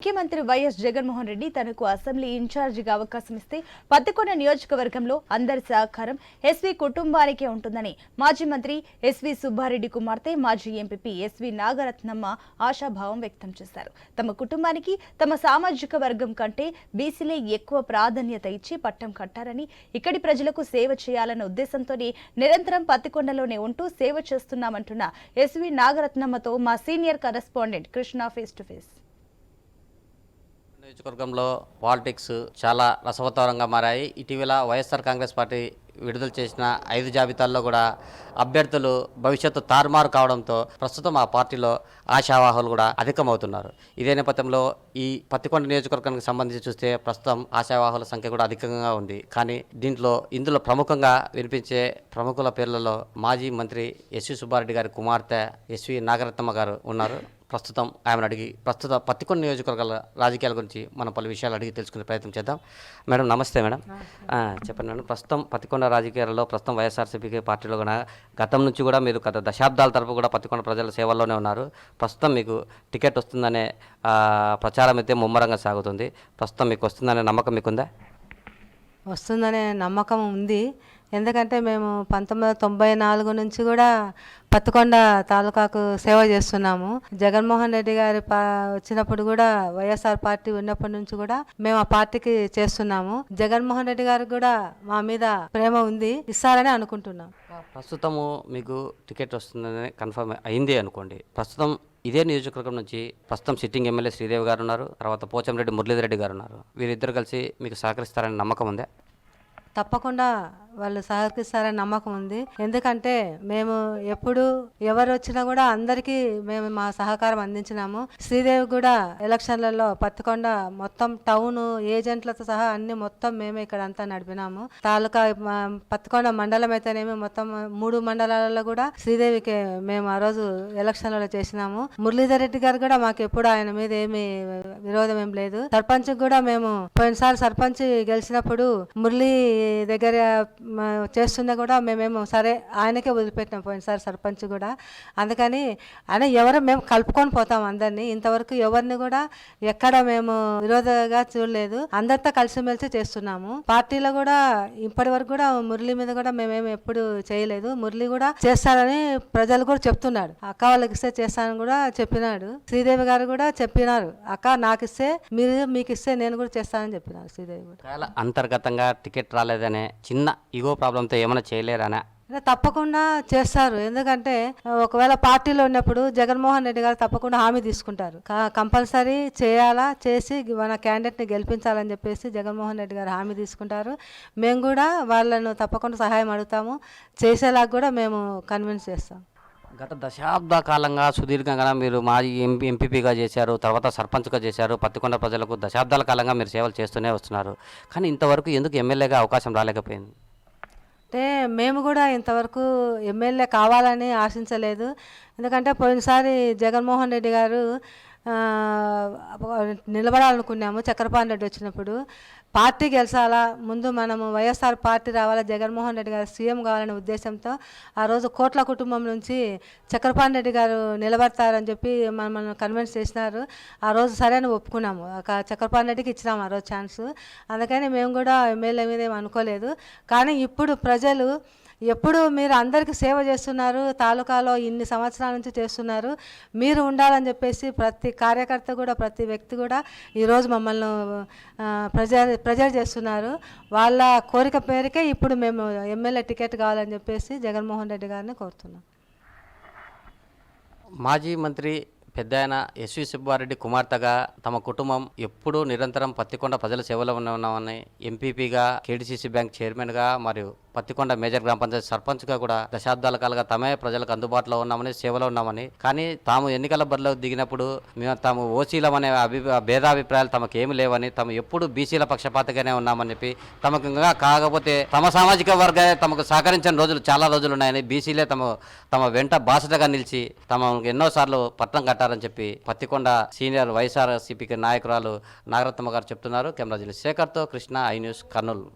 ముఖ్యమంత్రి వైఎస్ జగన్మోహన్ రెడ్డి తనకు అసెంబ్లీ ఇన్ఛార్జిగా అవకాశం ఇస్తే పత్తికొండ నియోజకవర్గంలో అందరి సహకారం ఎస్వీ కుటుంబానికే ఉంటుందని మాజీ మంత్రి ఎస్వి సుబ్బారెడ్డి కుమార్తె మాజీ ఎంపీ ఎస్వీ నాగరత్నమ్మ ఆశాభావం వ్యక్తం చేశారు. తమ కుటుంబానికి తమ సామాజిక వర్గం కంటే బీసీలే ఎక్కువ ప్రాధాన్యత ఇచ్చి పట్టం కట్టారని ఇక్కడి ప్రజలకు సేవ చేయాలన్న ఉద్దేశంతోనే నిరంతరం పత్తికొండలోనే ఉంటూ సేవ చేస్తున్నామంటున్న ఎస్వి నాగరత్నమ్మతో మా senior correspondent Krishna face to face నియోజకవర్గంలో పాలిటిక్స్ చాలా రసవత్తరంగా మారాయి. ఇటీవల వైఎస్ఆర్ కాంగ్రెస్ పార్టీ విడుదల చేసిన ఐదు జాబితాల్లో కూడా అభ్యర్థులు భవిష్యత్తు తారుమారు కావడంతో ప్రస్తుతం ఆ పార్టీలో ఆశావాహులు కూడా అధికమవుతున్నారు. ఇదే నేపథ్యంలో ఈ పత్తికొండ నియోజకవర్గానికి సంబంధించి చూస్తే ప్రస్తుతం ఆశావాహుల సంఖ్య కూడా అధికంగా ఉంది. కానీ దీంట్లో ఇందులో ప్రముఖంగా వినిపించే ప్రముఖుల పేర్లలో మాజీ మంత్రి ఎస్వి సుబ్బారెడ్డి గారి కుమార్తె ఎస్వి నాగరత్నమ్మ గారు ఉన్నారు. ప్రస్తుతం ఆమెను అడిగి ప్రస్తుత పత్తికొండ నియోజకవర్గాల రాజకీయాల గురించి మనం పలు విషయాలు అడిగి తెలుసుకునే ప్రయత్నం చేద్దాం. మేడం నమస్తే మేడం. చెప్పండి మేడం. ప్రస్తుతం పత్తికొండ రాజకీయాలలో ప్రస్తుతం వైఎస్ఆర్సీపీకి పార్టీలో కూడా గతం నుంచి కూడా మీరు గత దశాబ్దాల తరపు కూడా పత్తికొండ ప్రజల సేవల్లోనే ఉన్నారు. ప్రస్తుతం మీకు టికెట్ వస్తుందనే ప్రచారం అయితే ముమ్మరంగా సాగుతుంది. ప్రస్తుతం మీకు వస్తుందనే నమ్మకం మీకుందా? వస్తుందనే నమ్మకం ఉంది. ఎందుకంటే మేము పంతొమ్మిది వందల తొంభై నాలుగు నుంచి కూడా పత్తికొండ తాలూకాకు సేవ చేస్తున్నాము. జగన్మోహన్ రెడ్డి గారి వచ్చినప్పుడు కూడా వైఎస్ఆర్ పార్టీ ఉన్నప్పటి నుంచి కూడా మేము ఆ పార్టీకి చేస్తున్నాము. జగన్మోహన్ రెడ్డి గారికి కూడా మా మీద ప్రేమ ఉంది ఇస్తారని అనుకుంటున్నాం. ప్రస్తుతము మీకు టికెట్ వస్తుందని కన్ఫర్మ్ అయింది అనుకోండి. ప్రస్తుతం ఇదే నియోజకవర్గం నుంచి ప్రస్తుతం సిట్టింగ్ ఎమ్మెల్యే శ్రీదేవి గారు ఉన్నారు తర్వాత పోచంరెడ్డి మురళీధర్ రెడ్డి గారు ఉన్నారు. వీరిద్దరు కలిసి మీకు సహకరిస్తారని నమ్మకం ఉందా? తప్పకుండా వాళ్ళు సహకరిస్తారని నమ్మకం ఉంది. ఎందుకంటే మేము ఎప్పుడు ఎవరు వచ్చినా కూడా అందరికీ మేము మా సహకారం అందించినాము. శ్రీదేవి కూడా ఎలక్షన్లలో పత్తికొండ మొత్తం టౌన్ ఏజెంట్లతో సహా అన్ని మొత్తం మేమే ఇక్కడ అంతా నడిపినాము. తాలూకా పత్తికొండ మండలం అయితేనేమి మొత్తం మూడు మండలాలలో కూడా శ్రీదేవికి మేము ఆ రోజు ఎలక్షన్లలో చేసినాము. మురళీధర్ రెడ్డి గారు కూడా మాకు ఎప్పుడు ఆయన మీద ఏమి విరోధం ఏం లేదు. సర్పంచ్ కూడా మేము పోయినసారి సర్పంచ్ గెలిచినప్పుడు మురళీ దగ్గర చేస్తున్నా కూడా మేమేమో సరే ఆయనకే వదిలిపెట్టినాం పోయినసారి సర్పంచ్ కూడా. అందుకని ఆయన ఎవరు మేము కలుపుకొని పోతాం అందరినీ. ఇంతవరకు ఎవరిని కూడా ఎక్కడ మేము విరోధంగా చూడలేదు. అందరితో కలిసిమెలిసి చేస్తున్నాము. పార్టీలో కూడా ఇప్పటి వరకు కూడా మురళి మీద కూడా మేమేమి ఎప్పుడు చేయలేదు. మురళి కూడా చేస్తారని ప్రజలు కూడా చెప్తున్నాడు అక్క వాళ్ళకి ఇస్తే చేస్తానని కూడా చెప్పినాడు. శ్రీదేవి గారు కూడా చెప్పినారు. అక్క నాకు ఇస్తే మీరు మీకు ఇస్తే నేను కూడా చేస్తానని చెప్పినారు శ్రీదేవి కూడా. అంతర్గతంగా టికెట్ రాలేదనే చిన్న ఈగో ప్రాబ్లంతో ఏమైనా చేయలేరనే? అంటే తప్పకుండా చేస్తారు. ఎందుకంటే ఒకవేళ పార్టీలో ఉన్నప్పుడు జగన్మోహన్ రెడ్డి గారు తప్పకుండా హామీ తీసుకుంటారు. కంపల్సరీ చేయాలా? చేసి మన క్యాండిడేట్ని గెలిపించాలని చెప్పేసి జగన్మోహన్ రెడ్డి గారు హామీ తీసుకుంటారు. మేము కూడా వాళ్ళను తప్పకుండా సహాయం అడుగుతాము. చేసేలాగా కూడా మేము కన్విన్స్ చేస్తాం. గత దశాబ్ద కాలంగా సుదీర్ఘంగా మీరు మాజీ ఎంపీ ఎంపీపీగా చేశారు తర్వాత సర్పంచ్గా చేశారు పత్తికొండ ప్రజలకు దశాబ్దాల కాలంగా మీరు సేవలు చేస్తూనే వస్తున్నారు. కానీ ఇంతవరకు ఎందుకు ఎమ్మెల్యేగా అవకాశం రాలేకపోయింది? అంటే మేము కూడా ఇంతవరకు ఎమ్మెల్యే కావాలని ఆశించలేదు. ఎందుకంటే పోయినసారి జగన్మోహన్ రెడ్డి గారు నిలబడాలనుకున్నాము చక్రపాణి రెడ్డి వచ్చినప్పుడు. పార్టీ గెలిచాలా? ముందు మనము వైఎస్ఆర్ పార్టీ రావాలా? జగన్మోహన్ రెడ్డి గారు సీఎం కావాలనే ఉద్దేశంతో ఆ రోజు కోట్ల కుటుంబం నుంచి చక్రపాణి రెడ్డి గారు నిలబడతారని చెప్పి మనం మనం కన్విన్స్ చేసినారు. ఆ రోజు సరే అని ఒప్పుకున్నాము చక్రపాణి రెడ్డికి ఇచ్చినాము ఆ రోజు ఛాన్స్. అందుకని మేము కూడా ఎమ్మెల్యే మీద ఏం అనుకోలేదు. కానీ ఇప్పుడు ప్రజలు ఎప్పుడు మీరు అందరికీ సేవ చేస్తున్నారు తాలూకాలో ఇన్ని సంవత్సరాల నుంచి చేస్తున్నారు మీరు ఉండాలని చెప్పేసి ప్రతి కార్యకర్త కూడా ప్రతి వ్యక్తి కూడా ఈరోజు మమ్మల్ని ప్రజర్ ప్రెజర్ చేస్తున్నారు. వాళ్ళ కోరిక పేరుకే ఇప్పుడు మేము ఎమ్మెల్యే టికెట్ కావాలని చెప్పేసి జగన్మోహన్ రెడ్డి గారిని కోరుతున్నాం. మాజీ మంత్రి పెద్ద ఆయన ఎస్వి సుబ్బారెడ్డి కుమార్తెగా తమ కుటుంబం ఎప్పుడూ నిరంతరం పత్తికొండ ప్రజల సేవలో ఉన్నామని ఎంపీపీగా కేడీసీసీ బ్యాంక్ చైర్మన్గా మరియు పత్తికొండ మేజర్ గ్రామ పంచాయతీ సర్పంచ్గా కూడా దశాబ్దాల కాలంగా తమే ప్రజలకు అందుబాటులో ఉన్నామని సేవలో ఉన్నామని. కానీ తాము ఎన్నికల బరిలో దిగినప్పుడు మేము తాము ఓసీలమనే అభి భేదాభిప్రాయాలు తమకు ఏమి లేవని తాము ఎప్పుడు బీసీల పక్షపాతగానే ఉన్నామని చెప్పి తమకు ఇంకా కాకపోతే తమ సామాజిక వర్గ తమకు సహకరించిన రోజులు చాలా రోజులు ఉన్నాయని బీసీలే తమ తమ వెంట బాసటగా నిలిచి తమ ఎన్నోసార్లు పట్టం చేస్తారని చెప్పి పత్తికొండ సీనియర్ వైఎస్ఆర్ సిపికి నాయకురాలు నాగరత్నమ్మ గారు చెప్తున్నారు. కెమెరా జిల్లా శేఖర్తో కృష్ణ ఐ న్యూస్ కర్నూలు.